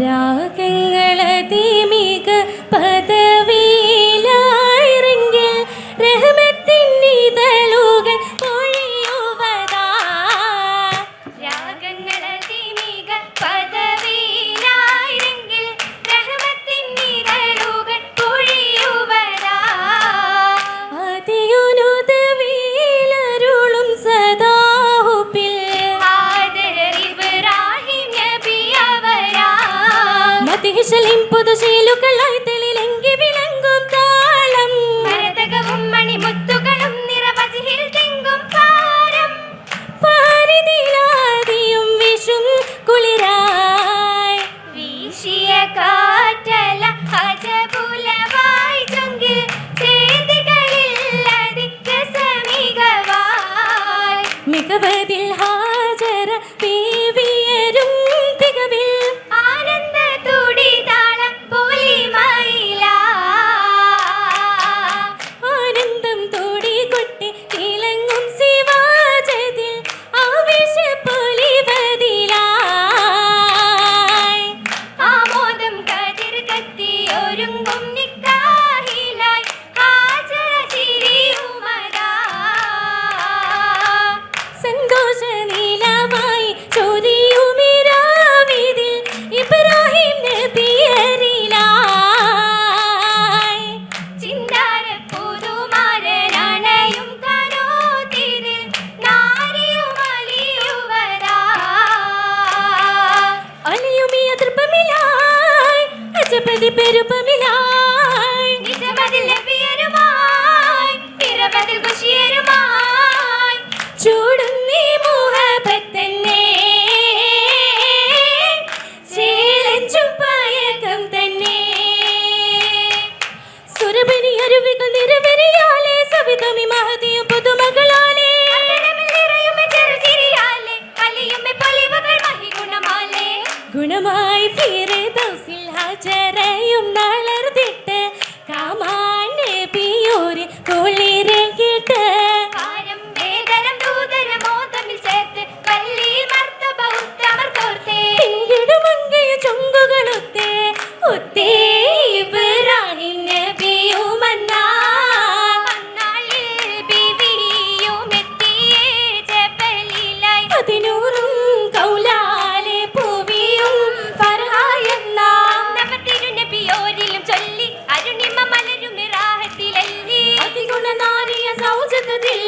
രാഗങ്ങളതിമിക പദ విలసిలింపుదు శీలుకలైతే നിരവധി സവിതമി ഗുണമായി തീരെ ദോസിൽ ഹാജരേ சொல்லும் நாளை നാരിയ സൗജന്യത്തിൽ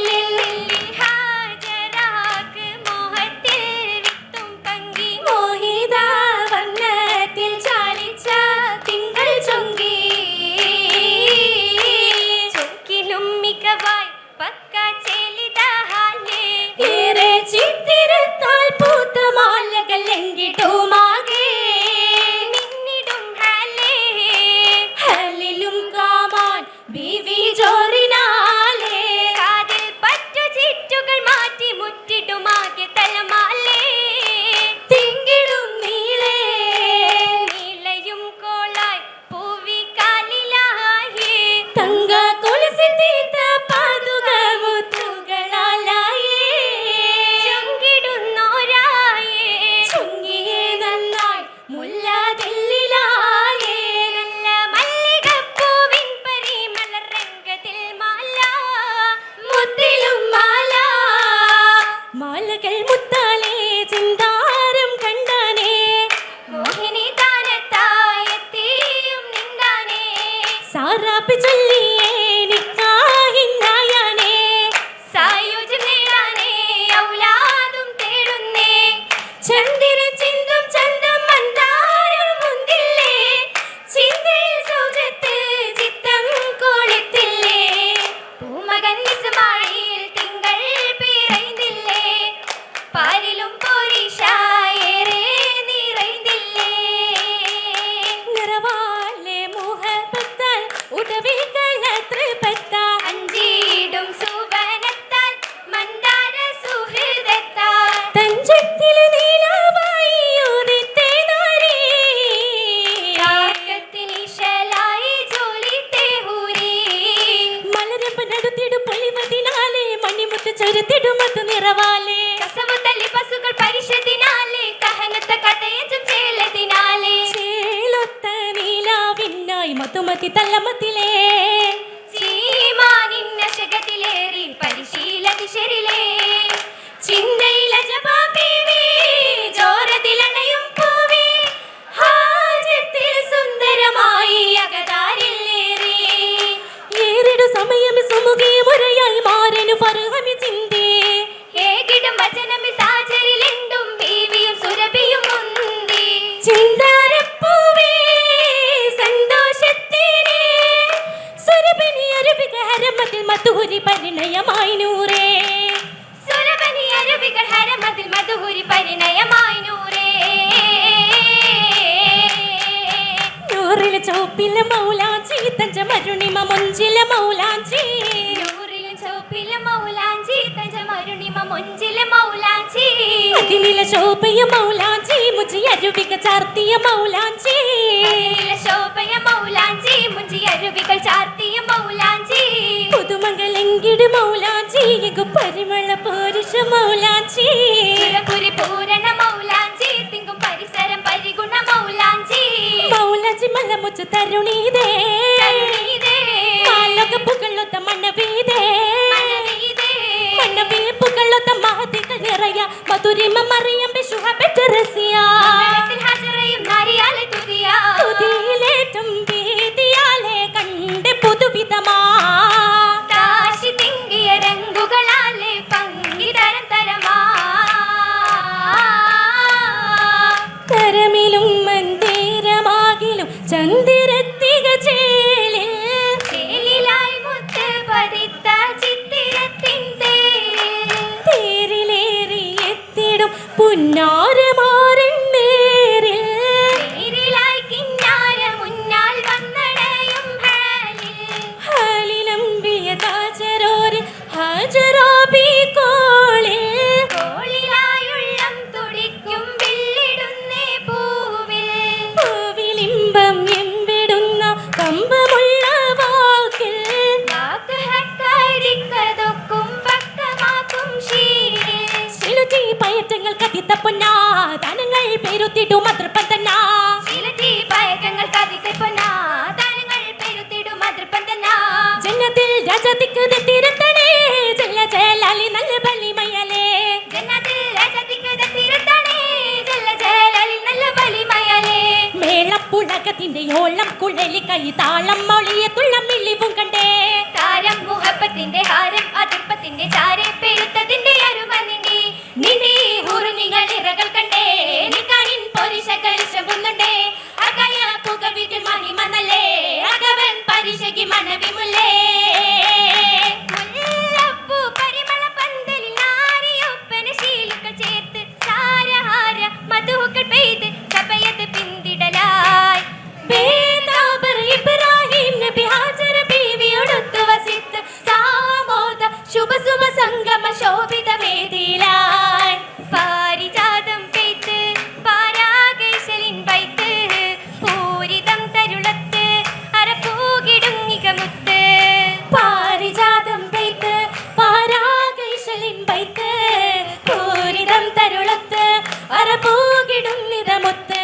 happy to ചരുത്തിടുമത് നിറവാലേ. കസവു തല്ലി പശുക്കൾ പരിശുദ്ധിനാലേ. കഹനത്ത കഥയഞ്ചും ചേലതിനാലേ. ചേലൊത്ത നീലാവിനായി മതുമതി തല്ലമ പരിണയമായി നൂറേ സുരഭനി അരുവികൾ ഹരമതിൽ മധുഹുരി പരിണയമായി നൂറേ നൂറിലെ ചോപ്പില മൗലാഞ്ചി തഞ്ച മരുണിമ മുഞ്ചില മൗലാഞ്ചി. നൂറിലും ചുവപ്പിലും മൗലാഞ്ചി തഞ്ചമരുണിമ മുഞ്ചിലെ മൗലാഞ്ചി. അതിനില ശോഭയ മൗലാഞ്ചി മുജി അരുവിക ചാർത്തിയ മൗലാഞ്ചി. അതിനില ശോഭയ തരുണീതേ കാലക പുകളൊത്ത മണ്ണവീതേ മനവീതേ, മണ്ണവീപ്പുകളൊത്ത മഹതികൾ നിറയ മധുരിമ മറിയം ബിഷുഹ ബെറ്ററസിയ എത്തിടും പേരുത്തിടും അതൃപ്പം തന്നാ ചിലറ്റി പയക്കങ്ങൾ കതിക്കപ്പൊന്നാ താരങ്ങൾ പെരുത്തിടും അതിർപ്പന്തനാ ജന്നത്തിൽ രാജാതിക്ക് തിരുത്തണേ ജല്ല ജലാലി നല്ല ബലിമയലേ ജന്നത്തിൽ രാജതിക്ക് തിരുത്തണേ ജല്ല ജലാലിൽ നല്ല ബലിമയലേ മേളപ്പുളകത്തിന്റെ ഓളം കുഴലി കൈ താളം മൊളിയ തുള്ളം മിളിവും കണ്ടേ. താരം മുഹപ്പത്തിന്റെ ഹാരം അതിർപ്പത്തിന്റെ ചാരെ പെരുത്തതിന്റെ അരുമ നിന്റെ ഉറുനികൾ ഇറകൾ കണ്ടേ. നിക്കാനിൻ പൊരിശകൾ ശമ്പുന്നുണ്ടേ അകയ പുകവിതിൽ മഹിമ നല്ലേ അകവൻ പരിശകി മനവിമുല്ലേ അറപൂകിടുന്നിത മുത്ത്